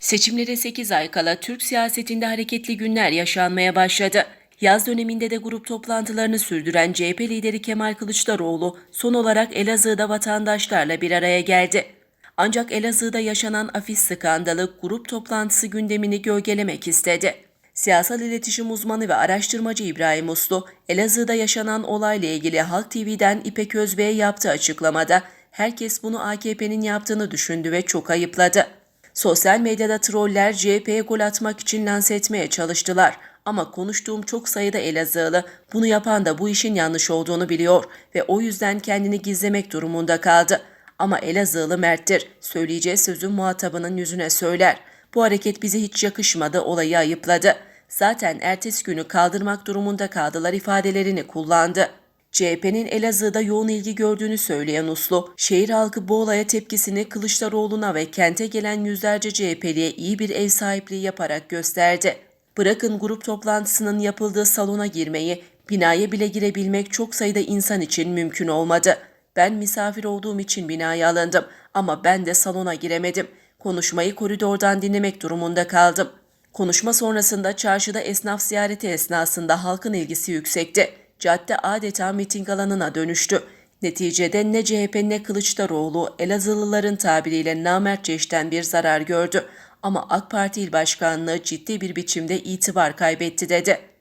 Seçimlere 8 ay kala Türk siyasetinde hareketli günler yaşanmaya başladı. Yaz döneminde de grup toplantılarını sürdüren CHP lideri Kemal Kılıçdaroğlu son olarak Elazığ'da vatandaşlarla bir araya geldi. Ancak Elazığ'da yaşanan afis skandalı grup toplantısı gündemini gölgelemek istedi. Siyasal iletişim uzmanı ve araştırmacı İbrahim Uslu, Elazığ'da yaşanan olayla ilgili Halk TV'den İpek Özbey'e yaptığı açıklamada herkes bunu AKP'nin yaptığını düşündü ve çok ayıpladı. Sosyal medyada troller CHP'ye gol atmak için lanse etmeye çalıştılar. Ama konuştuğum çok sayıda Elazığlı bunu yapan da bu işin yanlış olduğunu biliyor ve o yüzden kendini gizlemek durumunda kaldı. Ama Elazığlı merttir. Söyleyeceği sözü muhatabının yüzüne söyler. Bu hareket bize hiç yakışmadı, olayı ayıpladı. Zaten ertesi günü kaldırmak durumunda kaldılar ifadelerini kullandı. CHP'nin Elazığ'da yoğun ilgi gördüğünü söyleyen Uslu, şehir halkı bu olaya tepkisini Kılıçdaroğlu'na ve kente gelen yüzlerce CHP'liye iyi bir ev sahipliği yaparak gösterdi. Bırakın grup toplantısının yapıldığı salona girmeyi, binaya bile girebilmek çok sayıda insan için mümkün olmadı. Ben misafir olduğum için binaya alındım ama ben de salona giremedim. Konuşmayı koridordan dinlemek durumunda kaldım. Konuşma sonrasında çarşıda esnaf ziyareti esnasında halkın ilgisi yüksekti. Cadde adeta miting alanına dönüştü. Neticede ne CHP ne Kılıçdaroğlu Elazığlıların tabiriyle namertçe işten bir zarar gördü. Ama AK Parti İl Başkanlığı ciddi bir biçimde itibar kaybetti dedi.